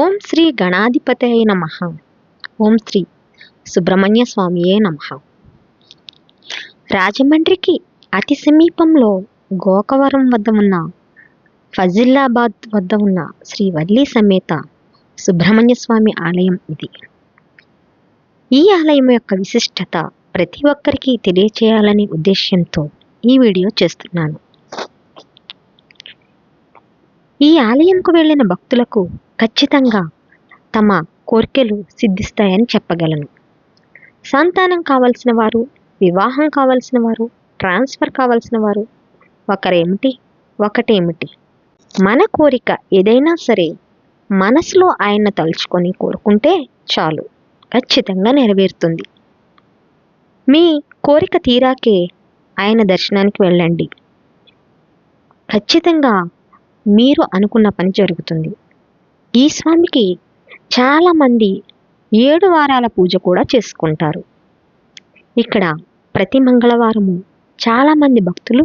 ఓం శ్రీ గణాధిపతయ నమ. ఓం శ్రీ సుబ్రహ్మణ్య స్వామియే నమ. రాజమండ్రికి అతి సమీపంలో గోకవరం వద్ద ఉన్న ఫజిల్లాబాద్ వద్ద ఉన్న శ్రీ వల్లి సమేత సుబ్రహ్మణ్య స్వామి ఆలయం ఇది. ఈ ఆలయం యొక్క విశిష్టత ప్రతి ఒక్కరికి తెలియచేయాలనే ఉద్దేశ్యంతో ఈ వీడియో చేస్తున్నాను. ఈ ఆలయంకు వెళ్ళిన భక్తులకు ఖచ్చితంగా తమ కోరికలు సిద్ధిస్తాయని చెప్పగలను. సంతానం కావలసిన వారు వివాహం కావలసిన వారు ట్రాన్స్ఫర్ కావలసిన వారు ఒకరేమిటి? ఒకటేమిటి? మన కోరిక ఏదైనా సరే మనసులో ఆయన తలుచుకొని కోరుకుంటే చాలు ఖచ్చితంగా నెరవేరుతుంది. మీ కోరిక తీరాకే ఆయన దర్శనానికి వెళ్ళండి. ఖచ్చితంగా మీరు అనుకున్న పని జరుగుతుంది. ఈ స్వామికి చాలామంది ఏడు వారాల పూజ కూడా చేసుకుంటారు. ఇక్కడ ప్రతి మంగళవారము చాలామంది భక్తులు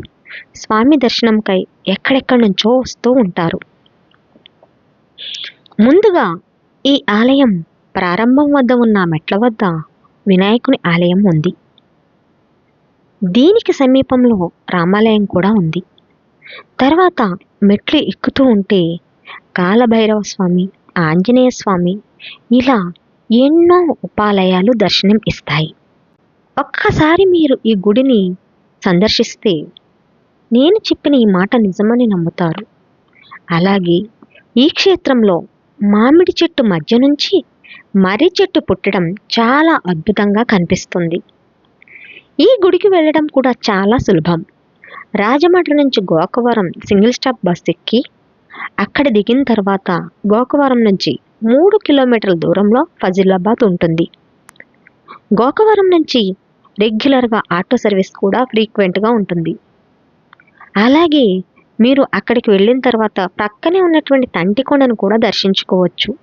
స్వామి దర్శనంకై ఎక్కడెక్కడి నుంచో వస్తూ ఉంటారు. ముందుగా ఈ ఆలయం ప్రారంభం వద్ద ఉన్న మెట్ల వద్ద వినాయకుని ఆలయం ఉంది. దీనికి సమీపంలో రామాలయం కూడా ఉంది. తర్వాత మెట్లు ఎక్కుతూ ఉంటే కాలభైరవ స్వామి ఆంజనేయ స్వామి ఇలా ఎన్నో ఉపాలయాలు దర్శనం ఇస్తాయి. ఒక్కసారి మీరు ఈ గుడిని సందర్శిస్తే నేను చెప్పిన ఈ మాట నిజమని నమ్ముతారు. అలాగే ఈ క్షేత్రంలో మామిడి చెట్టు మధ్య నుంచి మర్రి చెట్టు పుట్టడం చాలా అద్భుతంగా కనిపిస్తుంది. ఈ గుడికి వెళ్ళడం కూడా చాలా సులభం. రాజమండ్రి నుంచి గోకవరం సింగిల్ స్టాప్ బస్ ఎక్కి అక్కడ దిగిన తర్వాత గోకవరం నుంచి మూడు కిలోమీటర్ల దూరంలో ఫజిలాబాద్ ఉంటుంది. గోకవరం నుంచి రెగ్యులర్గా ఆటో సర్వీస్ కూడా ఫ్రీక్వెంట్గా ఉంటుంది. అలాగే మీరు అక్కడికి వెళ్ళిన తర్వాత ప్రక్కనే ఉన్నటువంటి తంటికొండను కూడా దర్శించుకోవచ్చు.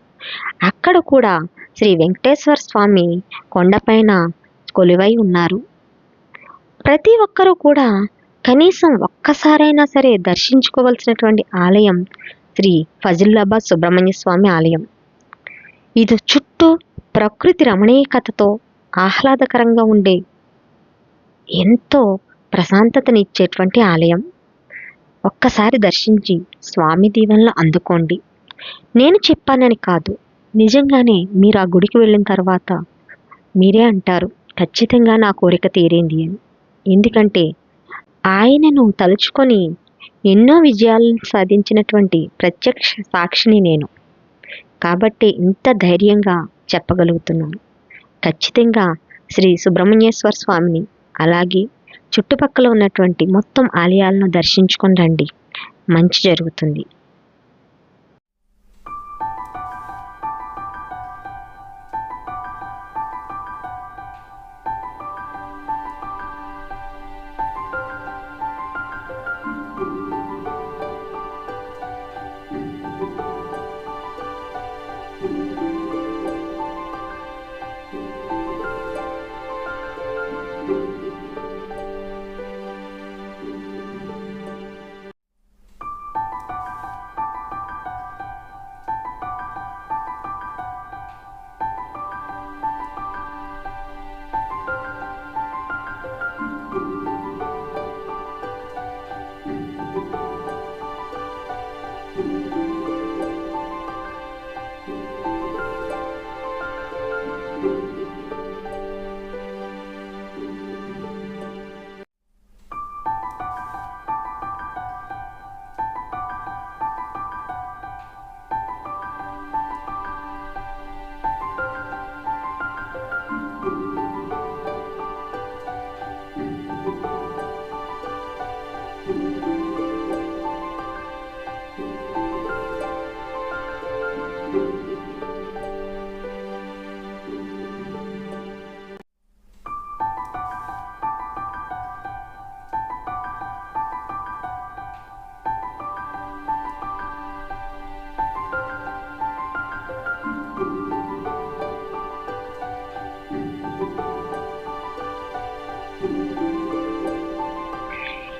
అక్కడ కూడా శ్రీ వెంకటేశ్వర స్వామి కొండపైన కొలువై ఉన్నారు. ప్రతి ఒక్కరూ కూడా కనీసం ఒక్కసారైనా సరే దర్శించుకోవలసినటువంటి ఆలయం శ్రీ ఫజిల్లాబాద్ సుబ్రహ్మణ్య స్వామి ఆలయం. ఇది చుట్టూ ప్రకృతి రమణీయకతతో ఆహ్లాదకరంగా ఉండే ఎంతో ప్రశాంతతనిచ్చేటువంటి ఆలయం. ఒక్కసారి దర్శించి స్వామి దీవెనలు అందుకోండి. నేను చెప్పానని కాదు నిజంగానే మీరు ఆ గుడికి వెళ్ళిన తర్వాత మీరే అంటారు ఖచ్చితంగా నా కోరిక తీరింది అని. ఎందుకంటే ఆయనను తలుచుకొని ఎన్నో విజయాలను సాధించినటువంటి ప్రత్యక్ష సాక్షిని నేను. కాబట్టి ఇంత ధైర్యంగా చెప్పగలుగుతున్నాను. ఖచ్చితంగా శ్రీ సుబ్రహ్మణ్యేశ్వర స్వామిని అలాగే చుట్టుపక్కల ఉన్నటువంటి మొత్తం ఆలయాలను దర్శించుకొని రండి. మంచి జరుగుతుంది.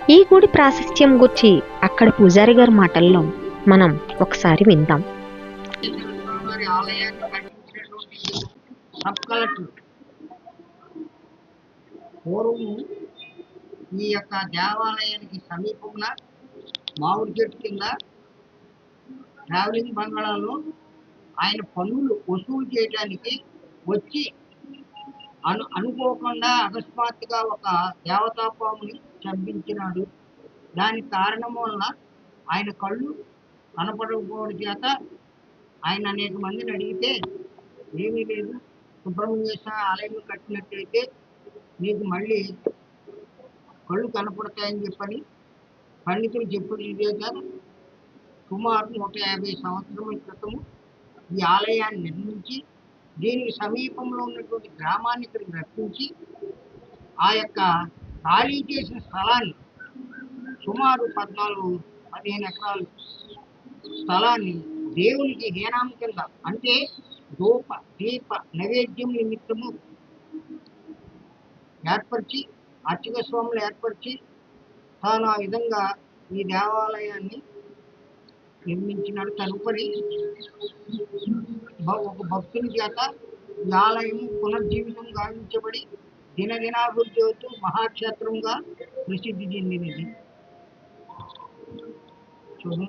ఈ గుడి ప్రాశస్త్యం గురించి అక్కడ పూజారి గారి మాటల్లో మనం ఒకసారి విందాం. పూర్వం ఈ యొక్క దేవాలయానికి సమీపంగా మామిడి చెట్టు కింద ట్రావెలింగ్ బంగాళాలో ఆయన పన్నులు వసూలు చేయడానికి వచ్చి అను అనుకోకుండా అకస్మాత్తుగా ఒక దేవతాపాముని చంపించినాడు. దానికి కారణం వల్ల ఆయన కళ్ళు కనపడకపోవడం చేత ఆయన అనేక మందిని అడిగితే ఏమీ లేదు సుబ్రహ్మణ్యేశ్వర ఆలయం కట్టినట్టయితే మీకు మళ్ళీ కళ్ళు కనపడతాయని చెప్పని పండితులు చెప్పిన ఇదే కాదు. సుమారు నూట యాభై సంవత్సరముల క్రితము ఈ ఆలయాన్ని నిర్మించి దీనికి సమీపంలో ఉన్నటువంటి గ్రామాన్ని ఇక్కడికి రప్పించి ఆ యొక్క ఖాళీ చేసిన స్థలాన్ని సుమారు పద్నాలుగు పదిహేను ఎకరాలు స్థలాన్ని దేవునికి హీనాం కింద అంటే ధూప దీప నైవేద్యం నిమిత్తము ఏర్పరిచి అర్చక స్వాములు ఏర్పరిచి తాను ఆ విధంగా ఈ దేవాలయాన్ని నిర్మించినాడు. తదుపరి ఒక భక్తుని చేత ఈ ఆలయం పునర్జీవితం గావించబడి దినదినాభివృద్ధి అవుతూ మహాక్షేత్రంగా ప్రసిద్ధి చెందినది. చూడండి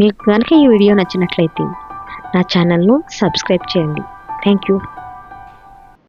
మీకు కనుక ఈ వీడియో నచ్చినట్లయితే నా ఛానల్ను సబ్స్క్రైబ్ చేయండి. Thank you.